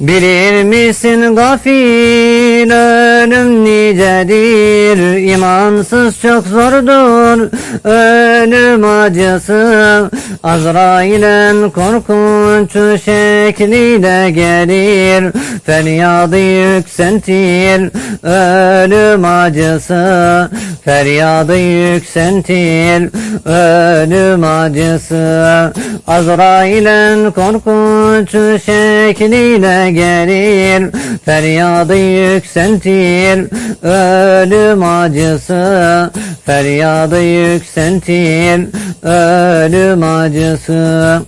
Bilir misin gafil ölüm nicedir İmansız çok zordur. Ölüm acısı Azrail'in korkunç şekliyle gelir. Feryadı yükseltir ölüm acısı. Feryadı yükseltir ölüm acısı. Azrail'in korkunç şekliyle gelir. Feryadı yükseltir ölüm acısı Feryadı yükseltir ölüm acısı.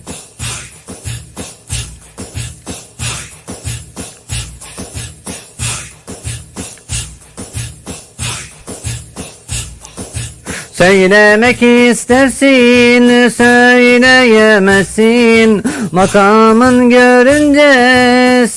Söylemek istersin, söyleyemezsin. Makamın görünce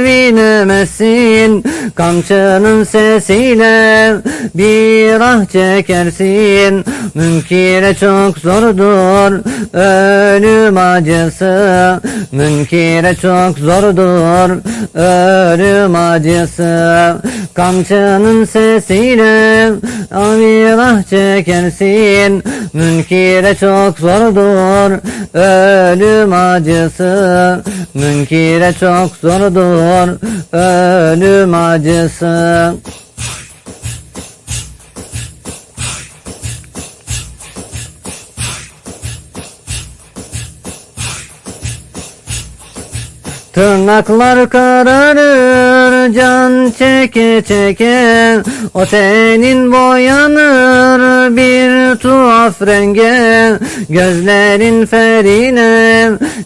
sevinemezsin Kamçının sesiyle bir ah çekersin. Münkire çok zordur ölüm acısı. Münkire çok zordur ölüm acısı. Kamçının sesiyle bir ah çekersin. Münkire çok zordur ölüm acısı Münkire çok zordur ölüm acısı. Tırnaklar kararır can çeke çeke. O tenin boyanır bir tuhaf renge. Gözlerin ferine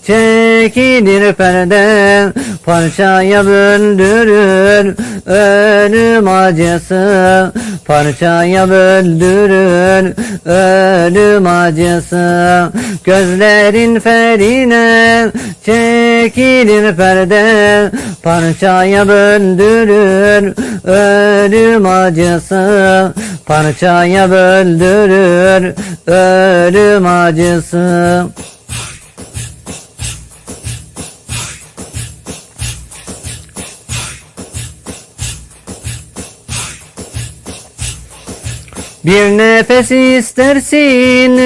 çekilir perde Parçaya böldürür ölüm acısı. Parçaya böldürür ölüm acısı. Gözlerin ferine çekilir perde Parçaya böldürür ölüm acısı. Parçaya böldürür ölüm acısı Bir nefes istersin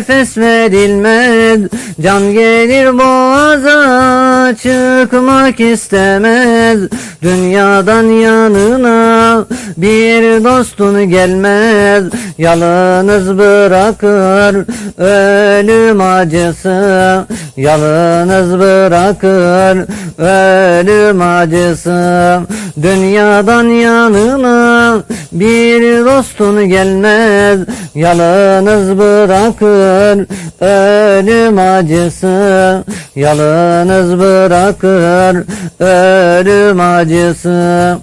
nefes verilmez Can gelir boğaza çıkmak istemez. Dünyadan yanına bir dostun gelmez. Yalnız bırakır ölüm acısı. Yalnız bırakır ölüm acısı. Dünyadan yanına bir dostun gelmez. Yalnız bırakır ölüm acısı Yalnız bırakır ölüm acısı